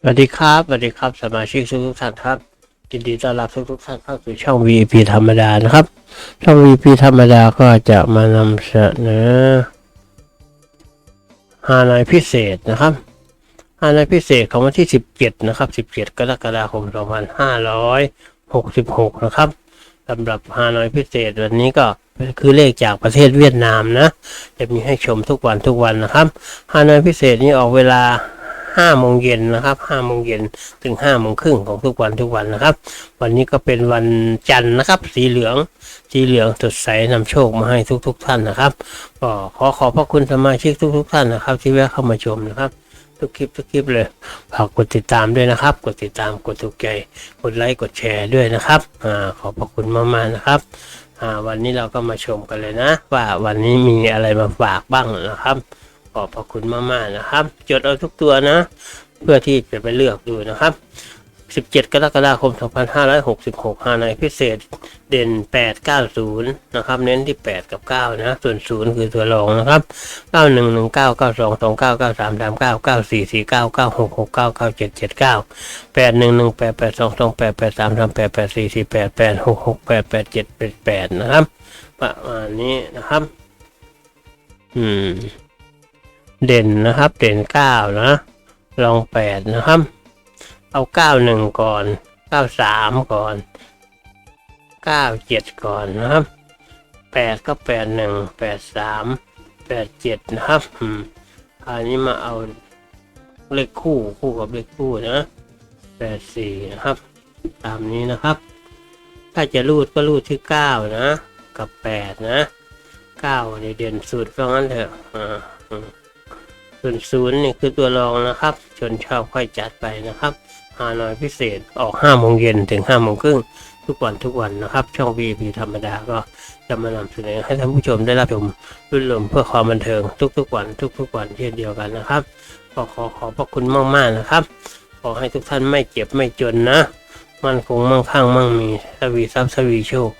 สวัสดีครับสวัสดีครับ สมาชิกทุกทุกๆท่านครับยินดีต้อนรับทุกทุกท่านเข้าสู่ช่อง VIP ธรรมดานะครับ ช่อง VIP ธรรมดาก็จะมานำเสนอฮานอยพิเศษนะครับฮานอยพิเศษของวันที่ 17 นะครับ 17 กรกฎาคม 2566 นะครับสำหรับฮานอยพิเศษวันนี้ก็คือเลขจากประเทศเวียดนามนะ จะมีให้ชมทุกวันทุกวันนะครับฮานอยพิเศษนี้ออกเวลา ห้าโมงเย็นนะครับห้าโมงเย็นถึงห้าโมงครึ่งของทุกวันทุกวันนะครับ วันนี้ก็เป็นวันจันทร์นะครับ สีเหลือง สีเหลืองสดใสนำโชคมาให้ทุกๆท่านนะครับก็ขอขอบพระคุณสมาชิกทุกๆท่านนะครับ ที่แวะเข้ามาชมนะครับ ทุกคลิปทุกคลิปเลยฝากกดติดตามด้วยนะครับ กดติดตามกดถูกใจกดไลค์กดแชร์ด้วยนะครับอ่าขอบพระคุณมากๆนะครับวันนี้เราก็มาชมกันเลยนะ ว่าวันนี้มีอะไรมาฝากบ้างนะครับ ขอบพระคุณมากๆนะครับ จดเอาทุกตัวนะ เพื่อที่จะไปเลือกดูนะครับ 17 กรกฎาคม 2566ฮานพิเศษเด่น 890 นะครับ เน้นที่ 8 กับ 9 นะ ส่วน 0 คือตัวรองนะครับ 9119 92 29 93 39 94 49 96 69 97 79 8118 82 28 83 38 84 48 86 68 87 88 นะครับ ประมาณนี้นะครับ อืม เด่นนะครับ เด่นเก้านะ ลองแปดนะครับ เอาเก้าหนึ่งก่อนเก้าสามก่อนเก้าเจ็ดก่อนนะครับแปดก็แปดหนึ่งแปดสามแปดเจ็ดนะครับอันนี้มาเอาเลขคู่คู่กับเลขคู่นะแปดสี่นะครับ ตามนี้นะครับ ถ้าจะรูดก็รูดที่เก้านะ กับแปดนะเก้าเนี่ยเด่นสุดเพราะงั้นเถอะอ่าอืม ส่วนศูนย์นี่คือตัวรองนะครับ ชนชอบค่อยจัดไปนะครับฮานอยพิเศษออก5โมงเย็นถึง5โมงครึ่งทุกวันทุกวันนะครับ ช่อง VIP ธรรมดาก็จะมานำเสนอให้ท่านผู้ชมได้รับชมรื่นรมเพื่อความบันเทิงทุกๆ วันทุกๆวันเช่นเดียวกันนะครับก็ขอขอบพระคุณมากๆนะครับ ขอให้ทุกท่านไม่เจ็บไม่จนนะ มันคงมั่งคั่งมั่งมีทวีทรัพย์ทวีโชค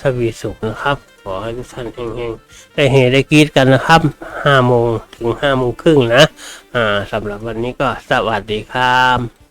สวีสุขนะครับ ขอให้ทุกท่านเฮงๆได้เฮได้กรีดกันนะครับ5โมงถึง5โมงครึ่งนะ อ่าสำหรับวันนี้ก็สวัสดีครับ